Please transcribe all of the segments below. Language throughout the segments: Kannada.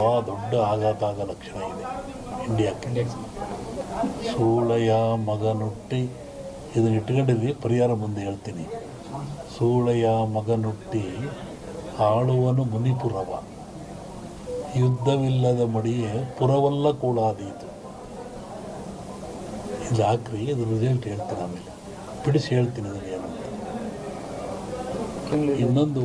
ದೊಡ್ಡ ಆಘಾತ ಆಗ ಲಕ್ಷಣ ಇದೆ ಇಂಡಿಯಾಕ್ಕೆ. ಸೂಳೆಯ ಮಗನುಟ್ಟಿ ಇದನ್ನ ಇಟ್ಕೊಂಡಿದ್ವಿ ಪರಿಹಾರ ಮುಂದೆ ಹೇಳ್ತೀನಿ. ಸೂಳೆಯ ಮಗನುಟ್ಟಿ ಆಳುವನು ಮುನಿಪುರವ. ಯುದ್ಧವಿಲ್ಲದ ಮಡಿಯೇ ಪುರವಲ್ಲ ಕೂಳಾದೀತು ಇದು ಹಾಕ್ರಿ ಇದು ರಿಸಲ್ಟ್ ಹೇಳ್ತೀನಿ ಆಮೇಲೆ. ಬಿಡಿಸಿ ಹೇಳ್ತೀನಿ ಅದನ್ನು ಏನಂತ. ಇನ್ನೊಂದು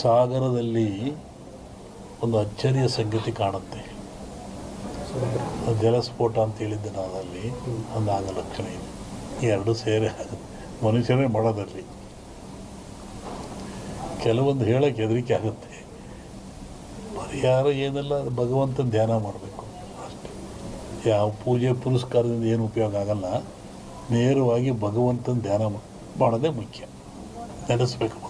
ಸಾಗರದಲ್ಲಿ ಒಂದು ಅಚ್ಚರಿಯ ಸಂಗತಿ ಕಾಣುತ್ತೆ. ಜಲಸ್ಫೋಟ ಅಂತ ಹೇಳಿದ್ದೆ ನಾನು ಅಲ್ಲಿ. ಒಂದು ಆಗ ಲಕ್ಷಣ ಇದೆ. ಎರಡು ಸೇರೆ ಮನುಷ್ಯನೇ ಮಾಡೋದಲ್ಲಿ ಕೆಲವೊಂದು ಹೇಳಕ್ಕೆ ಹೆದರಿಕೆ ಆಗುತ್ತೆ. ಪರಿಹಾರ ಏನೆಲ್ಲ ಭಗವಂತ ಧ್ಯಾನ ಮಾಡಬೇಕು. ಅಷ್ಟೆ. ಯಾವ ಪೂಜೆ ಪುರಸ್ಕಾರದಿಂದ ಏನು ಉಪಯೋಗ ಆಗಲ್ಲ. ನೇರವಾಗಿ ಭಗವಂತನ ಧ್ಯಾನ ಮಾಡೋದೇ ಮುಖ್ಯ. ಭಗವಂತ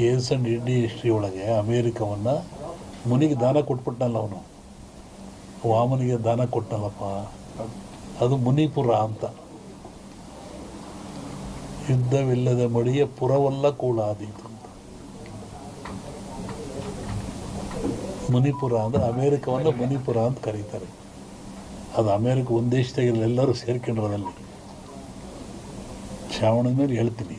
ಏಸನ್ ಇಂಡಿ ಹಿಸ್ಟ್ರಿ ಒಳಗೆ ಅಮೇರಿಕವನ್ನು ಮುನಿಗೆ ದಾನ ಕೊಟ್ಬಿಟ್ನಲ್ಲ ಅವನು. ವಾಮನಿಗೆ ದಾನ ಕೊಟ್ಟನಲ್ಲಪ್ಪ ಅದು ಮುನಿಪುರ ಅಂತ. ಯುದ್ಧವಿಲ್ಲದ ಮಡಿಯ ಪುರವಲ್ಲ ಕೂಡ ಅಂತ. ಮುನಿಪುರ ಅಂದರೆ ಅಮೇರಿಕವನ್ನು ಮುನಿಪುರ ಅಂತ ಕರೀತಾರೆ. ಅದು ಅಮೇರಿಕ ಒಂದು ದೇಶದಾಗಿಲ್ಲ ಎಲ್ಲರೂ ಸೇರ್ಕೊಂಡಿರೋದಲ್ಲಿ. ಶ್ರಾವಣದ ಮೇಲೆ ಹೇಳ್ತೀನಿ.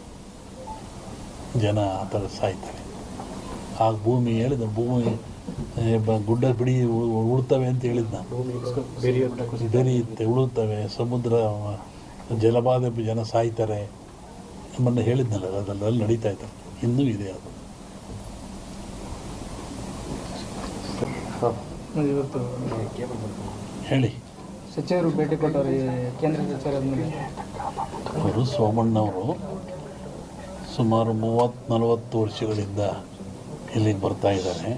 ಜನ ಆ ಥರ ಸಾಯ್ತಾರೆ. ಆ ಭೂಮಿ ಹೇಳಿದ ಭೂಮಿ ಗುಡ್ಡ ಬಿಡಿ ಉಳ್ತವೆ ಅಂತ ಹೇಳಿದ ನಾನು ಬೆರೆಯುತ್ತೆ ಉಳುತ್ತವೆ ಸಮುದ್ರ ಜಲಪಾತ ಜಲಬಾಧೆ ಜನ ಸಾಯ್ತಾರೆ ನಮ್ಮನ್ನು ಹೇಳಿದ್ನಲ್ಲ ಅದರಲ್ಲಿ ನಡೀತಾ ಇದ್ದಾರೆ ಇನ್ನೂ ಇದೆ ಅದು. ಹೇಳಿ. ಸಚಿವರು ಭೇಟಿ ಕೊಟ್ಟವರು ಕೇಂದ್ರ ಅವರು ಸೋಮಣ್ಣವರು. ಸುಮಾರು ಮೂವತ್ತು, ನಲವತ್ತು ವರ್ಷಗಳಿಂದ ಇಲ್ಲಿಗೆ ಬರ್ತಾ ಇದ್ದಾರೆ.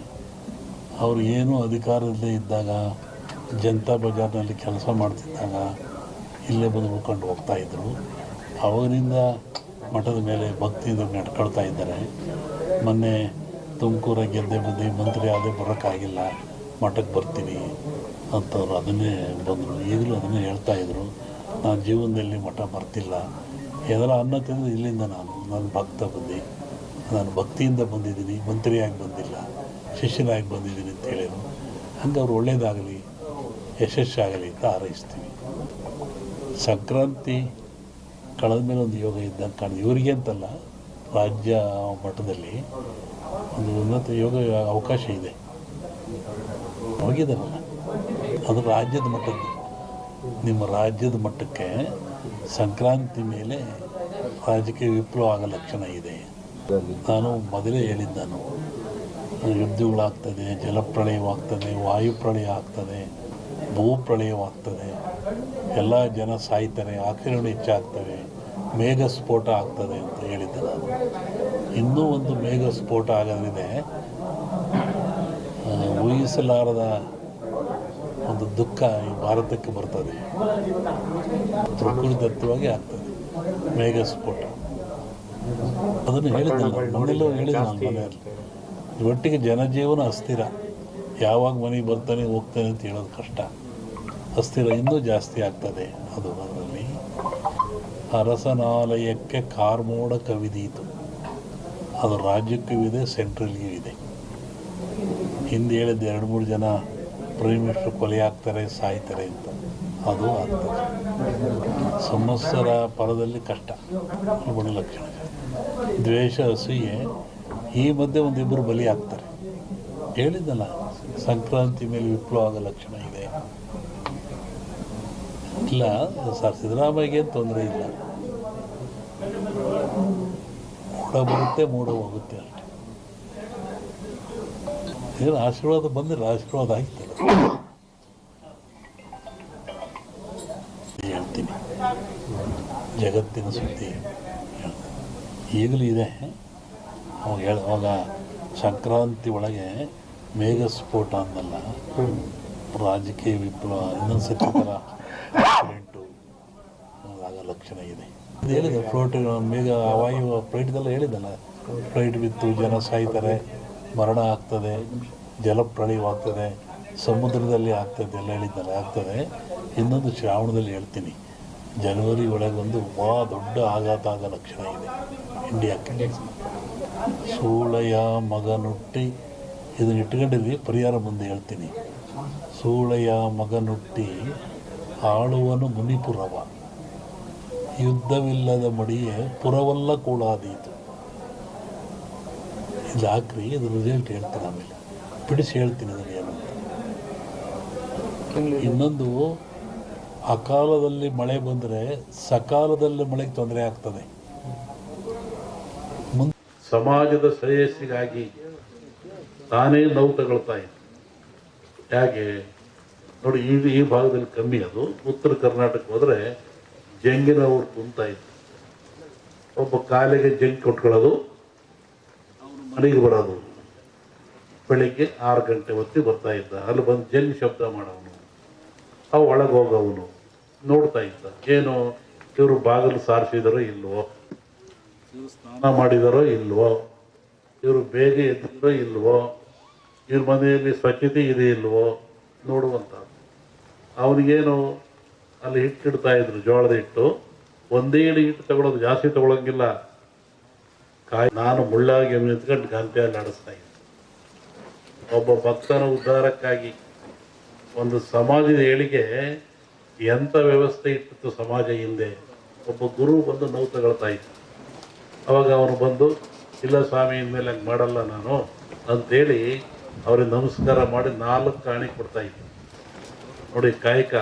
ಅವರು ಏನು ಅಧಿಕಾರದಲ್ಲೇ ಇದ್ದಾಗ, ಜನತಾ ಬಜಾರ್ನಲ್ಲಿ ಕೆಲಸ ಮಾಡ್ತಿದ್ದಾಗ ಇಲ್ಲೇ ಬಂದು ಉಳ್ಕೊಂಡು ಹೋಗ್ತಾಯಿದ್ರು ಅವಾಗಿನಿಂದ ಮಠದ ಮೇಲೆ ಭಕ್ತಿಯಿಂದ ನಡ್ಕೊಳ್ತಾ ಇದ್ದಾರೆ. ಮೊನ್ನೆ ತುಮಕೂರ ಗೆದ್ದೆ ಬಂದು ಮಂತ್ರಿ ಆದೇ ಬರೋಕ್ಕಾಗಿಲ್ಲ, ಮಠಕ್ಕೆ ಬರ್ತೀನಿ ಅಂತವ್ರು ಅದನ್ನೇ ಬಂದರು. ಈಗಲೂ ಅದನ್ನೇ ಹೇಳ್ತಾ ಇದ್ರು. ನಾನು ಜೀವನದಲ್ಲಿ ಮಠ ಬರ್ತಿಲ್ಲ. ಎಲ್ಲ ಅನ್ನ ತಿಂದು ಇಲ್ಲಿಂದ ನಾನು. ನಾನು ಭಕ್ತ ಬಂದೆ. ನಾನು ಭಕ್ತಿಯಿಂದ ಬಂದಿದ್ದೀನಿ, ಮಂತ್ರಿಯಾಗಿ ಬಂದಿಲ್ಲ, ಶಿಷ್ಯನಾಗಿ ಬಂದಿದ್ದೀನಿ ಅಂತ ಹೇಳಿದರು. ಹಂಗೆ ಅವ್ರು ಒಳ್ಳೆಯದಾಗಲಿ ಯಶಸ್ಸಾಗಲಿ ಅಂತ ಹಾರೈಸ್ತೀವಿ. ಸಂಕ್ರಾಂತಿ ಕಳೆದ ಮೇಲೆ ಒಂದು ಯೋಗ ಇದ್ದಂಗೆ ಕಾಣಿದೆ. ಇವರಿಗೆ ಅಂತಲ್ಲ, ರಾಜ್ಯ ಮಟ್ಟದಲ್ಲಿ ಒಂದು ಉನ್ನತ ಯೋಗ ಅವಕಾಶ ಇದೆ. ಹೋಗಿದ್ದಾರಲ್ಲ? ಅದು ರಾಜ್ಯದ ಮಟ್ಟದ್ದು. ನಿಮ್ಮ ರಾಜ್ಯದ ಮಟ್ಟಕ್ಕೆ ಸಂಕ್ರಾಂತಿ ಮೇಲೆ ರಾಜಕೀಯ ವಿಪ್ಲವ ಆಗ ಲಕ್ಷಣ ಇದೆ. ನಾನು ಮೊದಲೇ ಹೇಳಿದ್ದಾನು ಯುದ್ಧಗಳಾಗ್ತದೆ, ಜಲಪ್ರಳಯವಾಗ್ತದೆ, ವಾಯುಪ್ರಳಯ ಆಗ್ತದೆ, ಭೂಪ್ರಳಯವಾಗ್ತದೆ, ಎಲ್ಲ ಜನ ಸಾಯ್ತಾರೆ ಆಕ್ರಮಣ ಹೆಚ್ಚಾಗ್ತವೆ ಮೇಘ ಸ್ಫೋಟ ಆಗ್ತದೆ ಅಂತ ಹೇಳಿದ್ದೆ ನಾನು. ಇನ್ನೂ ಒಂದು ಮೇಘ ಸ್ಫೋಟ ಆಗೋದ್ರಿದೆ ಊಹಿಸಲಾರದ ಒಂದು ದುಃಖ ಈ ಭಾರತಕ್ಕೆ ಬರ್ತದೆ. ಪ್ರಕೃತಿದತ್ತವಾಗಿ ಆಗ್ತದೆ. ಮೇಘ ಸ್ಫೋಟ ಅದನ್ನು ಹೇಳಿದ್ನಲ್ಲ ಮನೆಯಲ್ಲೂ ಹೇಳಿದ್ದೆ ನಾನು ಮನೆಯಲ್ಲಿ ಒಟ್ಟಿಗೆ ಜನಜೀವನ ಅಸ್ಥಿರ. ಯಾವಾಗ ಮನೆಗೆ ಬರ್ತಾನೆ, ಹೋಗ್ತಾನೆ ಅಂತ ಹೇಳೋದು ಕಷ್ಟ. ಅಸ್ಥಿರ ಇನ್ನೂ ಜಾಸ್ತಿ ಆಗ್ತದೆ ಅದು ಅದರಲ್ಲಿ. ಅರಸನಾಲಯಕ್ಕೆ ಕಾರ್ಮೋಡ ಕವಿದೀತು ಅದು ರಾಜ್ಯಕ್ಕೂ ಇದೆ, ಸೆಂಟ್ರಲ್ಗೂ ಇದೆ. ಹಿಂದೆ ಹೇಳಿದ್ದು ಎರಡು ಮೂರು ಜನ ಪ್ರೈಮ್ ಮಿನಿಸ್ಟರ್ ಕೊಲೆ ಆಗ್ತಾರೆ, ಸಾಯ್ತಾರೆ ಅಂತ. ಅದು ಸಂವತ್ಸರ ಪರದಲ್ಲಿ ಕಷ್ಟ ಗುಣಲಕ್ಷಣ ಲಕ್ಷಣ. ದ್ವೇಷ, ಅಸೂಯೆ, ಈ ಮಧ್ಯೆ ಒಂದಿಬ್ಬರು ಬಲಿ ಆಗ್ತಾರೆ. ಹೇಳಿದ್ದಲ್ಲ, ಸಂಕ್ರಾಂತಿ ಮೇಲೆ ವಿಪ್ಲವ ಆಗೋ ಲಕ್ಷಣ ಇದೆ. ಇಲ್ಲ, ಸರ್, ಸಿದ್ದರಾಮಯ್ಯಗೆ ತೊಂದರೆ ಇಲ್ಲ. ಮೂಡ ಬರುತ್ತೆ, ಮೂಡ ಹೋಗುತ್ತೆ ಅಷ್ಟೇ. ಏನು ಆಶೀರ್ವಾದ ಬಂದಿಲ್ಲ ಆಶೀರ್ವಾದ ಆಗ್ತದೆ ಹೇಳ್ತೀನಿ ಜಗತ್ತಿನ ಸುದ್ದಿ. ಈಗಲೂ ಇದೆ. ಅವಾಗ ಹೇಳ, ಅವಾಗ ಸಂಕ್ರಾಂತಿ ಒಳಗೆ ಮೇಘ ಸ್ಫೋಟ ಅಂದಲ್ಲ, ರಾಜಕೀಯ ವಿಪ್ಲವ ಇನ್ನೊಂದು ಸತಿ ಥರ ಆಕ್ಸಿಡೆಂಟು ಆಗ ಲಕ್ಷಣ ಇದೆ. ಇದು ಹೇಳಿದೆ ಫ್ಲೋಟ್ ಮೇಘ ವಾಯು ಫ್ಲೈಟ್ದೆಲ್ಲ ಹೇಳಿದ್ದಲ್ಲ? ಫ್ಲೈಟ್ ಬಿತ್ತು, ಜನ ಸಾಯ್ತಾರೆ, ಮರಣ ಆಗ್ತದೆ ಜಲಪ್ರಳಯವಾಗ್ತದೆ ಸಮುದ್ರದಲ್ಲಿ ಆಗ್ತದೆ, ಎಲ್ಲ ಹೇಳಿದ್ದಲ್ಲ, ಆಗ್ತದೆ. ಇನ್ನೊಂದು ಶ್ರಾವಣದಲ್ಲಿ ಹೇಳ್ತೀನಿ. ಜನವರಿ ಒಳಗೊಂದು ಭಾಳ ದೊಡ್ಡ ಆಘಾತ ಆಗ ಲಕ್ಷಣ ಇದೆ ಇಂಡಿಯಾಕ್ಕೆ. ಸೂಳೆಯ ಮಗನುಟ್ಟಿ ಇದನ್ನ ಇಟ್ಕೊಂಡಿದ್ವಿ ಪರಿಹಾರ ಮುಂದೆ ಹೇಳ್ತೀನಿ. ಸೂಳೆಯ ಮಗನುಟ್ಟಿ ಆಳುವನು ಮುನಿಪುರವ. ಯುದ್ಧವಿಲ್ಲದ ಮಡಿಯೇ ಪುರವಲ್ಲ ಕೂಡಾದೀತು ಇದು ಹಾಕ್ರಿ ಇದು ರಿಸಲ್ಟ್ ಹೇಳ್ತೀನಿ ಆಮೇಲೆ. ಬಿಡಿಸಿ ಹೇಳ್ತೀನಿ ಅದನ್ನು ಏನು ಇನ್ನೊಂದು ಅಕಾಲದಲ್ಲಿ ಮಳೆ ಬಂದರೆ ಸಕಾಲದಲ್ಲಿ ಮಳೆಗೆ ತೊಂದರೆ ಆಗ್ತದೆ. ಸಮಾಜದ ಶ್ರೇಯಸ್ಸಿಗಾಗಿ ತಾನೇ ನೋವು ತಗೊಳ್ತಾ ಇದೆ. ಹೇಗೆ? ನೋಡಿ, ಈ ಈ ಭಾಗದಲ್ಲಿ ಕಮ್ಮಿ ಅದು. ಉತ್ತರ ಕರ್ನಾಟಕ ಹೋದರೆ ಜಂಗಿನ ಊರು ಕುಂತಾ ಇತ್ತು ಒಬ್ಬ ಕಾಲಿಗೆ ಜಂಗ್ ಕೊಟ್ಕೊಳ್ಳೋದು ಮನೆಗೆ ಬರೋದು. ಬೆಳಿಗ್ಗೆ ಆರು ಗಂಟೆ ಹೊತ್ತಿಗೆ ಬರ್ತಾ ಇದ್ದ. ಅಲ್ಲಿ ಬಂದು ಜಂಗ್ ಶಬ್ದ ಮಾಡೋನು ಅವು ಒಳಗೆ ಹೋಗವನು ನೋಡ್ತಾ ಇದ್ದ. ಏನು ಇವರು ಬಾಗಿಲು ಸಾರಿಸಿದಾರೋ ಇಲ್ವೋ? ಇವರು ಸ್ನಾನ ಮಾಡಿದಾರೋ ಇಲ್ವೋ? ಇವರು ಬೇಗ ಎದ್ದಿರೋ ಇಲ್ವೋ? ಇವ್ರ ಮನೆಯಲ್ಲಿ ಸ್ವಚ್ಛತೆ ಇದೆ ಇಲ್ವೋ? ನೋಡುವಂತ. ಅವನಿಗೇನು ಅಲ್ಲಿ ಹಿಟ್ಟಿಡ್ತಾ ಇದ್ರು, ಜೋಳದ ಹಿಟ್ಟು. ಒಂದೇ ಇಡೀ ಹಿಟ್ಟು ತಗೊಳ್ಳೋದು ಜಾಸ್ತಿ ತಗೊಳಂಗಿಲ್ಲ. ಕಾಯಿ, ನಾನು ಮುಳ್ಳಾಗಿ ನಿಂತ್ಕೊಂಡು ಗಂಟೆಯಲ್ಲಿ ನಡೆಸ್ತಾ ಇದ್ದೆ. ಒಬ್ಬ ಭಕ್ತನ ಉದ್ಧಾರಕ್ಕಾಗಿ. ಒಂದು ಸಮಾಜದ ಏಳಿಗೆ ಎಂಥ ವ್ಯವಸ್ಥೆ ಇತ್ತು ಸಮಾಜ ಹಿಂದೆ? ಒಬ್ಬ ಗುರು ಬಂದು ನೋವು ತಗೊಳ್ತಾ ಇದ್ದ. ಅವಾಗ ಅವನು ಬಂದು, ಇಲ್ಲ ಸ್ವಾಮಿ, ಇನ್ಮೇಲೆ ಹಂಗೆ ಮಾಡಲ್ಲ ನಾನು ಅಂತೇಳಿ ಅವ್ರಿಗೆ ನಮಸ್ಕಾರ ಮಾಡಿ ನಾಲ್ಕು ಕಾಣಿ ಕೊಡ್ತಾ ಇದ್ದ. ನೋಡಿ, ಕಾಯಕ.